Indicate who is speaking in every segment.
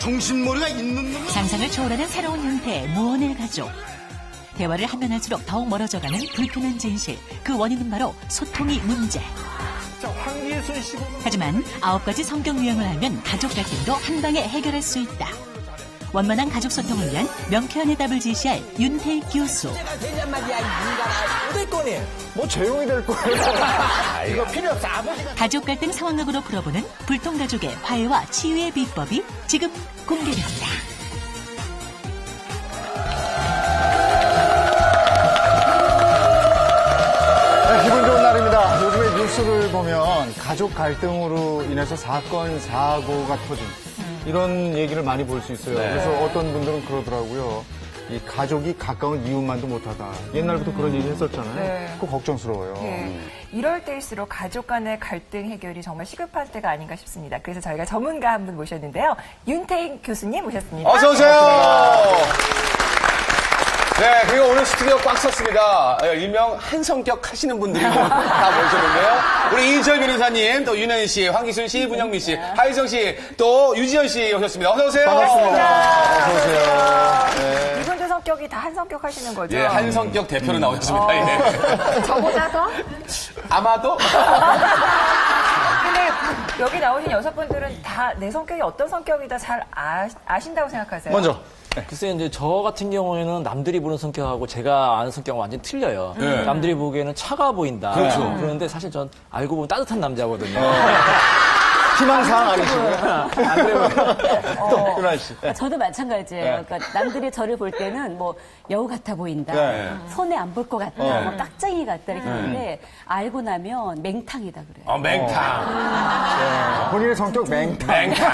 Speaker 1: 정신머리가 있는 놈은
Speaker 2: 상상을 초월하는 새로운 형태의 무언의 가족. 대화를 하면 할수록 더욱 멀어져가는 불편한 진실. 그 원인은 바로 소통이 문제. 하지만 아홉 가지 성격 유형을 알면 가족 갈등도 한 방에 해결할 수 있다. 원만한 가족 소통을 위한 명쾌한 해답을 제시할 윤태익 교수.
Speaker 3: 뭐 조용히 될 거예요. 이거 필요 없어. 아버지가.
Speaker 2: 가족 갈등 상황극으로 풀어보는 불통 가족의 화해와 치유의 비법이 지금 공개됩니다.
Speaker 3: 네, 기분 좋은 날입니다. 요즘에 뉴스를 보면 가족 갈등으로 인해서 사건, 사고가 터진 이런 얘기를 많이 볼 수 있어요. 그래서 어떤 분들은 그러더라고요. 이 가족이 가까운 이웃만도 못하다. 옛날부터 그런 얘기 했었잖아요.
Speaker 4: 네.
Speaker 3: 그거 걱정스러워요.
Speaker 4: 네. 이럴 때일수록 가족 간의 갈등 해결이 정말 시급할 때가 아닌가 싶습니다. 그래서 저희가 전문가 한 분 모셨는데요. 윤태익 교수님 모셨습니다.
Speaker 5: 어서 오세요. 네, 그리고 오늘 스튜디오 꽉 찼습니다. 예, 일명 한성격 하시는 분들이 다 모셨는데요. 우리 이철 변호사님, 또 윤현 씨, 황기순 씨, 문영민 씨, 하유성 씨, 또 유지현 씨 오셨습니다. 어서 오세요.
Speaker 3: 반갑습니다. 어서 오세요.
Speaker 4: 이분들 성격이 다 한 성격 하시는 거죠?
Speaker 5: 예, 한성격 대표로 나오셨습니다. 예.
Speaker 4: 저보다 더?
Speaker 5: 아마도
Speaker 4: 여기 나오신 여섯 분들은 다 내 성격이 어떤 성격이다 잘 아, 아신다고 생각하세요?
Speaker 3: 먼저.
Speaker 6: 글쎄요, 이제 저 같은 경우에는 남들이 보는 성격하고 제가 아는 성격은 완전 틀려요.
Speaker 5: 네.
Speaker 6: 남들이 보기에는 차가워 보인다.
Speaker 5: 그렇죠.
Speaker 6: 그런데 사실 전 알고 보면 따뜻한 남자거든요.
Speaker 3: 희망사항 아니시고요.
Speaker 6: 안 그래요?
Speaker 3: 또, 윤아 씨.
Speaker 7: 아, 저도 마찬가지예요. 그러니까 남들이 저를 볼 때는 뭐 여우 같아 보인다,
Speaker 3: 네.
Speaker 7: 손에 안 볼 것 같다, 뭐 깍쟁이 같다 이렇게 하는데 알고 나면 맹탕이다 그래요.
Speaker 5: 어, 맹탕.
Speaker 3: 본인의 성격 맹탕.
Speaker 5: 맹탕.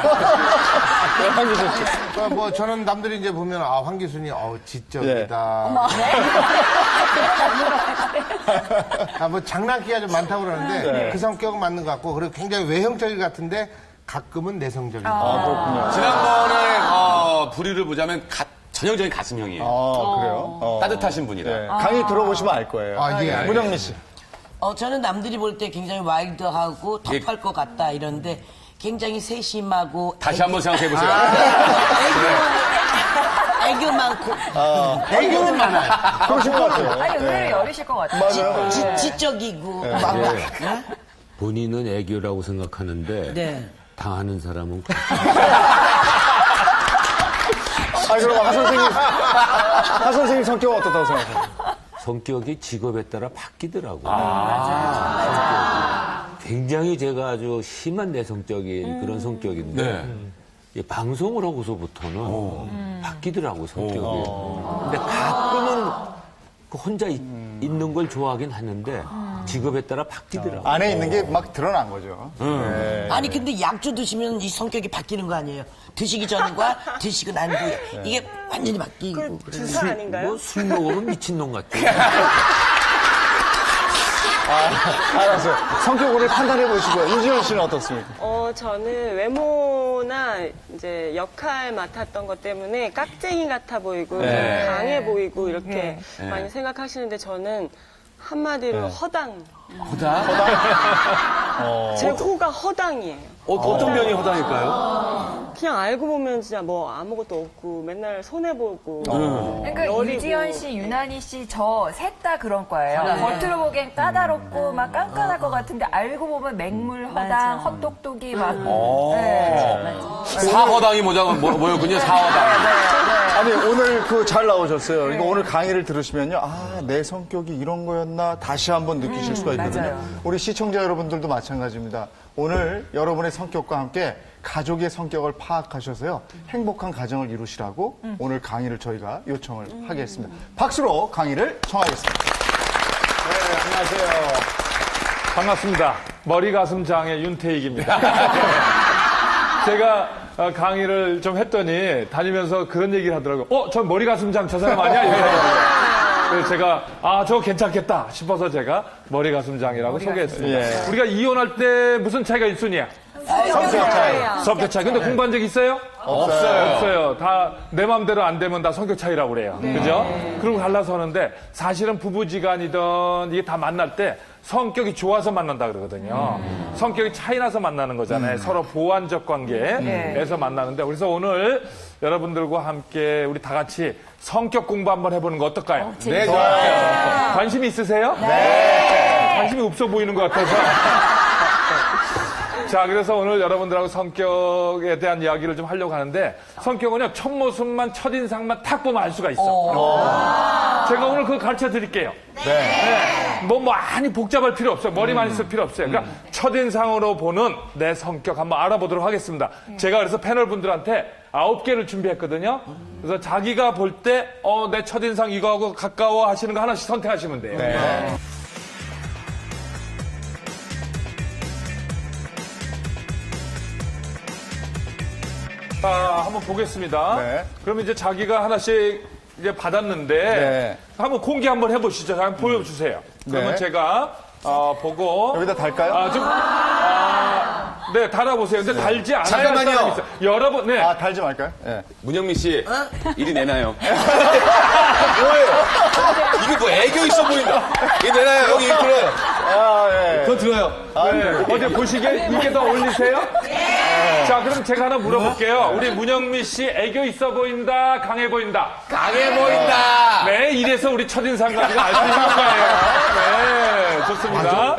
Speaker 3: 황기순 씨.
Speaker 8: 그러니까 뭐 저는 남들이 이제 보면 아 황기순이 어우 지적이다. 아, 뭐 장난기가 좀 많다고 그러는데 그 성격은 맞는 것 같고 그리고 굉장히 외형적인 것 같은데 가끔은 내성적이다.
Speaker 5: 지난번에 어, 부류를 보자면 가- 전형적인 가슴형이에요.
Speaker 3: 어, 그래요? 어.
Speaker 5: 따뜻하신 분이라.
Speaker 3: 네. 강의 들어보시면 알 거예요.
Speaker 8: 아, 예, 알겠습니다.
Speaker 3: 문영민 씨.
Speaker 9: 어, 저는 남들이 볼 때 굉장히 와일드하고 터프할 것 같다 이런데 굉장히 세심하고
Speaker 5: 다시 한번 생각해 보세요.
Speaker 9: 애교, 애교 많고
Speaker 8: 애교는 많아요.
Speaker 3: 그러신 것 같아요.
Speaker 4: 아니, 의외로 여리실 것 같아요.
Speaker 3: 맞아요.
Speaker 9: 지, 지 적이고 막
Speaker 10: 본인은 애교라고 생각하는데
Speaker 9: 네.
Speaker 10: 당하는 사람은
Speaker 3: 아, 그럼 하 선생님. 하 선생님 성격은 어떻다고 생각하세요?
Speaker 10: 성격이 직업에 따라 바뀌더라고요. 성격이. 굉장히 제가 아주 심한 내성적인 그런 성격인데
Speaker 5: 네.
Speaker 10: 이 방송을 하고서부터는 바뀌더라고 성격이. 근데 가끔은 그 혼자 있, 있는 걸 좋아하긴 하는데 직업에 따라 바뀌더라고.
Speaker 3: 안에 있는 게 막 드러난 거죠.
Speaker 9: 아니 근데 약주 드시면 이 성격이 바뀌는 거 아니에요? 드시기 전과 드시고 난 후에 이게 완전히 바뀌고 그래요.
Speaker 10: 뭐 술 먹으면 미친놈 같죠.
Speaker 3: 알았어요. 성격 오늘 판단해 보시고요. 유지현 씨는 어떻습니까?
Speaker 11: 어, 저는 외모나 이제 역할 맡았던 것 때문에 깍쟁이 같아 보이고 좀 강해 보이고 이렇게 많이 생각하시는데 저는 한마디로 허당.
Speaker 5: 허당?
Speaker 11: 제 호가 허당이에요.
Speaker 5: 어, 어떤 면이 허당일까요?
Speaker 11: 그냥 알고 보면 진짜 뭐 아무것도 없고 맨날 손해보고.
Speaker 4: 그러니까
Speaker 11: 여리고.
Speaker 4: 유지현 씨, 유난희 씨, 저 셋 다 그런 거예요. 겉으로 보기엔 까다롭고 막 깐깐할 것 같은데 알고 보면 맹물, 허당,
Speaker 7: 맞아.
Speaker 4: 헛똑똑이 막. 네.
Speaker 5: 사허당이 뭐, 뭐였군요, 사허당.
Speaker 3: 아니, 오늘 그 잘 나오셨어요. 이거 오늘 강의를 들으시면요. 아, 내 성격이 이런 거였나 다시 한번 느끼실 수가 있거든요.
Speaker 4: 맞아요.
Speaker 3: 우리 시청자 여러분들도 마찬가지입니다. 오늘 여러분의 성격과 함께 가족의 성격을 파악하셔서요. 행복한 가정을 이루시라고 오늘 강의를 저희가 요청을 하겠습니다. 박수로 강의를 청하겠습니다.
Speaker 12: 반갑습니다. 머리 가슴 장애 윤태익입니다. 제가 어, 강의를 좀 했더니 다니면서 그런 얘기를 하더라고요. 어, 저 머리 가슴 장저 사람 아니야? 이러더라고요. 그래서 제가 아, 저 괜찮겠다 싶어서 제가 머리 가슴 장이라고 소개했습니다.
Speaker 3: 예.
Speaker 12: 우리가 이혼할 때 무슨 차이가 있으냐?
Speaker 5: 성격 차이.
Speaker 12: 성격 차이. 근데 공부한 적 있어요? 없어요. 없어요. 다 내 마음대로 안 되면 다 성격 차이라고 그래요. 그죠? 그리고 갈라서 하는데 사실은 부부지간이든 이게 다 만날 때 성격이 좋아서 만난다 그러거든요. 성격이 차이 나서 만나는 거잖아요. 서로 보완적 관계에서 만나는데 그래서 오늘 여러분들과 함께 우리 다 같이 성격 공부 한번 해보는 거 어떨까요?
Speaker 5: 네, 좋아요.
Speaker 12: 관심이 있으세요? 네. 관심이 없어 보이는 것 같아서. 자, 그래서 오늘 여러분들하고 성격에 대한 이야기를 좀 하려고 하는데 성격은요, 첫 모습만, 첫 인상만 탁 보면 알 수가 있어. 제가 오늘 그거 가르쳐 드릴게요. 네. 뭐 많이 복잡할 필요 없어요. 머리 많이 쓸 필요 없어요. 그러니까 첫인상으로 보는 내 성격 한번 알아보도록 하겠습니다. 제가 그래서 패널 분들한테 아홉 개를 준비했거든요. 그래서 자기가 볼 때, 어, 내 첫인상 이거하고 가까워 하시는 거 하나씩 선택하시면 돼요. 자, 한번 보겠습니다.
Speaker 3: 네.
Speaker 12: 그럼 이제 자기가 하나씩 이제 받았는데
Speaker 3: 네.
Speaker 12: 한번 공개 한번 해보시죠. 한번 보여주세요. 그러면
Speaker 3: 네.
Speaker 12: 제가 어, 보고
Speaker 3: 여기다 달까요?
Speaker 12: 아, 좀 아, 네 달아보세요. 근데 달지 않아야 할 잠깐만요. 여러분, 네.
Speaker 3: 아, 달지 말까요? 예.
Speaker 5: 문영민 씨, 이리 내놔요. 뭐예요? 이게 뭐 애교 있어 보인다. 이 내놔요. 여기 들어요.
Speaker 3: 아, 예.
Speaker 5: 그거 들어요.
Speaker 12: 네. 어제 보시기에 이게 더 어울리세요? 자, 그럼 제가 하나 물어볼게요. 우리 문영미 씨 애교 있어 보인다, 강해 보인다.
Speaker 5: 강해 보인다.
Speaker 12: 네, 이래서 우리 첫인상 가지고 알수 있는 거예요. 네, 좋습니다.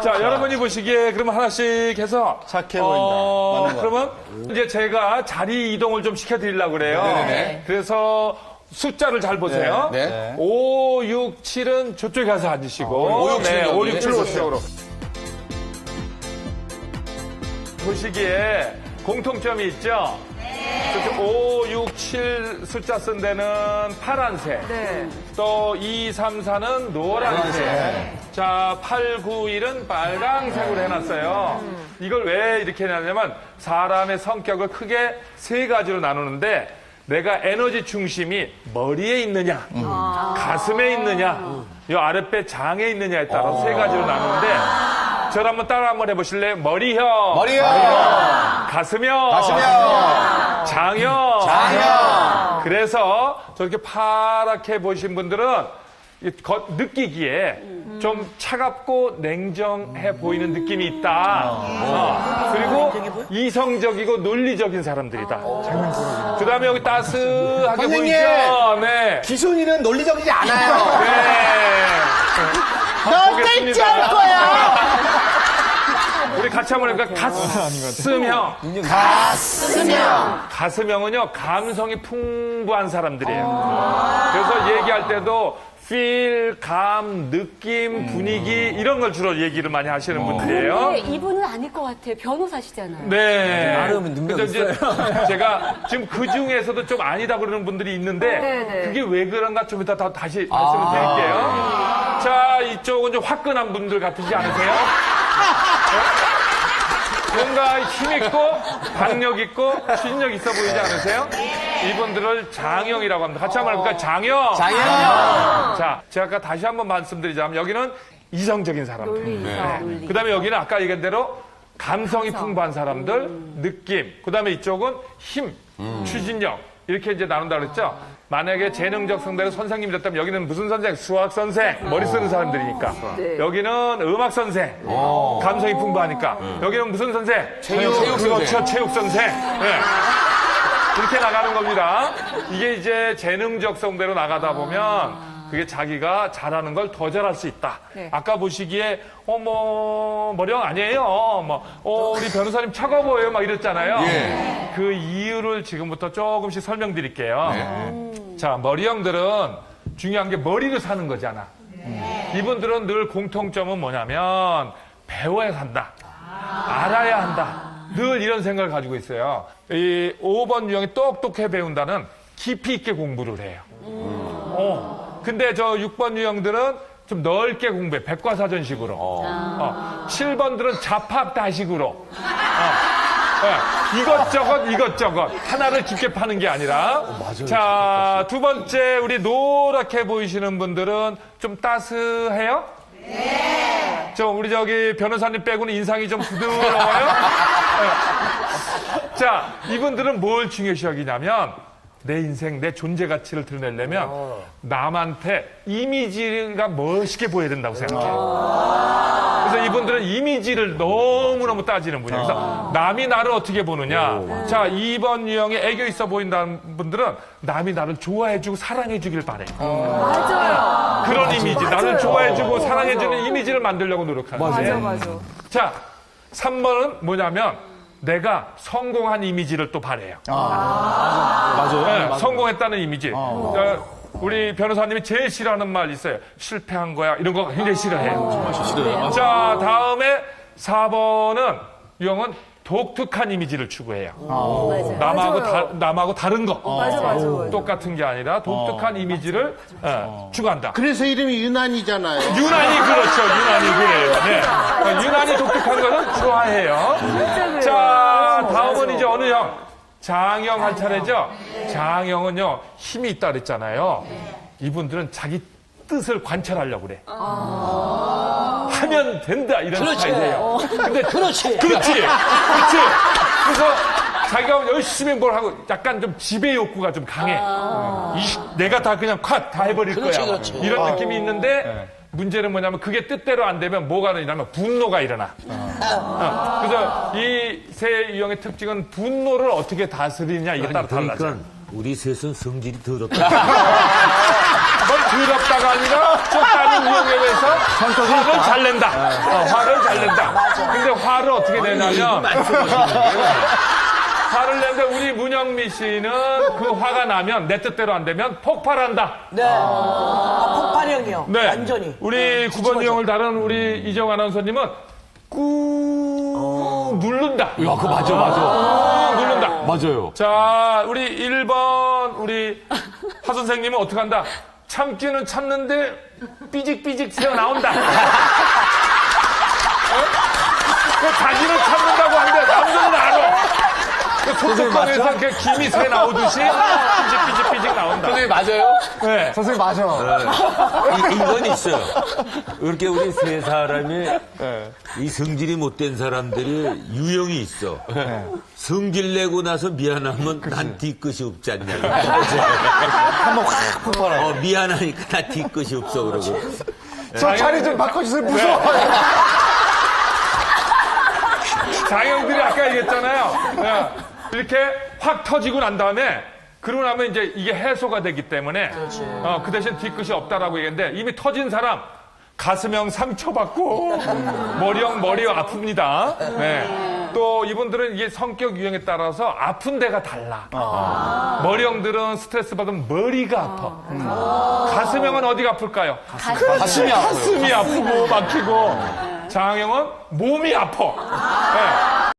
Speaker 12: 자, 여러분이 보시기에 그러면 하나씩 해서
Speaker 3: 착해
Speaker 12: 어,
Speaker 3: 보인다.
Speaker 12: 그러면 이제 제가 자리 이동을 좀 시켜드리려고 그래요.
Speaker 5: 네네네.
Speaker 12: 그래서 숫자를 잘 보세요.
Speaker 5: 네.
Speaker 3: 네.
Speaker 12: 5, 6, 7은 저쪽에 가서 앉으시고.
Speaker 5: 오, 육, 칠은
Speaker 12: 네, 5,
Speaker 5: 여기.
Speaker 12: 6, 7 오쪽으 보시기에 공통점이 있죠? 저쪽 5, 6, 7 숫자 쓴 데는 파란색.
Speaker 4: 네.
Speaker 12: 또 2, 3, 4는 노란색. 자, 8, 9, 1은 빨강색으로 해놨어요. 이걸 왜 이렇게 해놨냐면 사람의 성격을 크게 세 가지로 나누는데 내가 에너지 중심이 머리에 있느냐, 가슴에 있느냐, 이 아랫배 장에 있느냐에 따라 세 가지로 나누는데 저를 한번 따라 한번 해보실래요? 머리형,
Speaker 5: 머리요.
Speaker 12: 가슴형,
Speaker 5: 가슴형.
Speaker 12: 장형,
Speaker 5: 장형.
Speaker 12: 그래서 저렇게 파랗게 보신 분들은 이 겉- 느끼기에 좀 차갑고 냉정해 보이는 느낌이 있다. 어. 그리고 이성적이고 논리적인 사람들이다. 그 다음에 여기 따스하게
Speaker 5: 선생님!
Speaker 12: 보이죠? 네.
Speaker 5: 기순이는 논리적이지 않아요.
Speaker 12: 네. 너 뗄지할 거야! 같이 한번 해볼까? 가슴형.
Speaker 5: 가슴형.
Speaker 12: 가슴형은요, 감성이 풍부한 사람들이에요. 그래서 얘기할 때도 feel, 감, 느낌, 분위기 이런 걸 주로 얘기를 많이 하시는 분들이에요.
Speaker 7: 근데 이분은 아닐 것 같아요. 변호사시잖아요.
Speaker 12: 네.
Speaker 6: 나름 능력
Speaker 12: 근데 이제 제가 지금 그 중에서도 좀 아니다 그러는 분들이 있는데
Speaker 4: 네네.
Speaker 12: 그게 왜 그런가 좀 이따 다- 다시 말씀을 드릴게요. 자, 이쪽은 좀 화끈한 분들 같으지 않으세요? 어? 뭔가 힘있고, 박력있고, 추진력 있어 보이지 않으세요? 이분들을 장형이라고 합니다. 같이 한번 해볼까요? 장형!
Speaker 5: 장형.
Speaker 12: 자, 제가 아까 다시 한번 말씀드리자면 여기는 이성적인 사람들. 네. 그 다음에 여기는 아까 얘기한 대로 감성이 풍부한 사람들, 느낌. 그 다음에 이쪽은 힘, 추진력. 이렇게 이제 나눈다 그랬죠? 만약에 재능적 성대로 선생님이 됐다면 여기는 무슨 선생? 수학 선생. 머리 쓰는 사람들이니까. 여기는 음악 선생. 감성이 풍부하니까. 여기는 무슨 선생?
Speaker 5: 체육, 체육
Speaker 12: 그렇죠.
Speaker 5: 선생.
Speaker 12: 체육 선생. 네. 이렇게 나가는 겁니다. 이게 이제 재능적 성대로 나가다 보면 그게 자기가 잘하는 걸 더 잘할 수 있다.
Speaker 4: 네.
Speaker 12: 아까 보시기에 어뭐 머령 아니에요. 뭐 어, 우리 변호사님 차가 보여요. 막 이랬잖아요.
Speaker 5: 예.
Speaker 12: 그 이유를 지금부터 조금씩 설명드릴게요. 자 머리형들은 중요한 게 머리로 사는 거잖아. 이분들은 늘 공통점은 뭐냐면 배워야 산다. 알아야 한다. 늘 이런 생각을 가지고 있어요. 이 5번 유형이 똑똑해 배운다는 깊이 있게 공부를 해요. 어. 근데 저 6번 유형들은 좀 넓게 공부해. 백과사전식으로. 어. 7번들은 잡합다식으로. 어. 네. 이것저것 이것저것 하나를 깊게 파는 게 아니라 자 두 번째 우리 노랗게 보이시는 분들은 좀 따스해요? 네. 저 우리 저기 변호사님 빼고는 인상이 좀 부드러워요. 네. 자, 이분들은 뭘 중요시 여기냐면 내 인생, 내 존재 가치를 드러내려면 남한테 이미지가 멋있게 보여야 된다고 생각해요. 그래서 이분들은 이미지를 너무너무 따지는 분이에요. 그래서 남이 나를 어떻게 보느냐. 자, 2번 유형에 애교 있어 보인다는 분들은 남이 나를 좋아해주고 사랑해주길 바래요.
Speaker 4: 맞아요.
Speaker 12: 그런 이미지, 나를 좋아해주고 사랑해주는 이미지를 만들려고 노력하는 거예요.
Speaker 4: 맞아.
Speaker 12: 자, 3번은 뭐냐면 내가 성공한 이미지를 또 바래요.
Speaker 3: 맞아요.
Speaker 12: 네, 성공했다는 이미지. 어, 우리 변호사님이 제일 싫어하는 말 있어요. 실패한 거야. 이런 거 굉장히 싫어해요. 정말 싫어요. 자, 다음에 4번은 유형은 독특한 이미지를 추구해요. 남하고, 다, 남하고 다른 거.
Speaker 4: 맞아, 맞아, 맞아.
Speaker 12: 똑같은 게 아니라 독특한 이미지를 어, 추구한다.
Speaker 8: 그래서 이름이 유난이잖아요.
Speaker 12: 유난히 그렇죠. 유난히 그래요. 네. 어, 유난히 독특한 것은 좋아해요. 자, 다음은 이제 어느 형? 장형 할 차례죠? 장형은요, 힘이 있다 그랬잖아요. 이분들은 자기 뜻을 관찰하려고 그래. 하면 된다, 이런 스타일이에요. 근데
Speaker 9: 그렇지.
Speaker 12: 그렇지. 그렇지. 그래서 자기가 열심히 뭘 하고 약간 좀 지배 욕구가 좀 강해. 이, 내가 다 그냥 콱 다 해버릴
Speaker 9: 그렇지,
Speaker 12: 거야.
Speaker 9: 그렇지.
Speaker 12: 이런 느낌이 있는데 문제는 뭐냐면 그게 뜻대로 안 되면 뭐가 일어나면 분노가 일어나. 어. 그래서 이세 유형의 특징은 분노를 어떻게 다스리냐 이게 따라 달라져.
Speaker 10: 그러니까 우리 셋은 성질이 더럽다.
Speaker 12: 뭘 더럽다가 아니라 저 다른 유형에 대해서 화를 잘 낸다. 어, 화를 잘 낸다. 근데 화를 어떻게 내냐면 화를 내는데 우리 문영미 씨는 그 화가 나면 내 뜻대로 안 되면 폭발한다.
Speaker 9: 네. 아, 폭발형이요.
Speaker 12: 네.
Speaker 9: 완전히.
Speaker 12: 우리 9번 유형을 다룬 우리 이정 아나운서님은 꾹 누른다.
Speaker 10: 야, 그거 맞아, 맞아.
Speaker 12: 꾹 누른다.
Speaker 10: 맞아요.
Speaker 12: 자, 우리 1번 우리 하 선생님은 어떻게 한다? 참기는 참는데 삐직삐직 새어 나온다. 어? 그 자기는 참는다고 하는데 남들은. 그 소뚜껑에서 이렇게 김이 새 나오듯이 삐직삐직삐직 나온다.
Speaker 5: 선생님 맞아요?
Speaker 12: 네.
Speaker 3: 선생님 맞아.
Speaker 10: 이, 이건 있어요. 이렇게 우리 세 사람이 이 성질이 못된 사람들이 유형이 있어. 성질 내고 나서 미안하면 난 뒤끝이 없지 않냐. 한번 확 폭발하. 어, 미안하니까 나 뒤끝이 없어 그러고.
Speaker 3: 저 자리 좀 바꿔주세요. 무서워.
Speaker 12: 장형들이 아까 얘기했잖아요. 예, 이렇게 확 터지고 난 다음에 그러고 나면 이제 이게 해소가 되기 때문에 어, 그 대신 뒤끝이 없다라고 얘기했는데 이미 터진 사람 가슴형 상처받고 머리형 머리 아픕니다. 네. 또 이분들은 이게 성격 유형에 따라서 아픈 데가 달라. 머리형들은 스트레스 받으면 머리가 아파. 가슴형은 어디가 아플까요? 가슴이 아프고 막히고 장형은 몸이 아파. 네.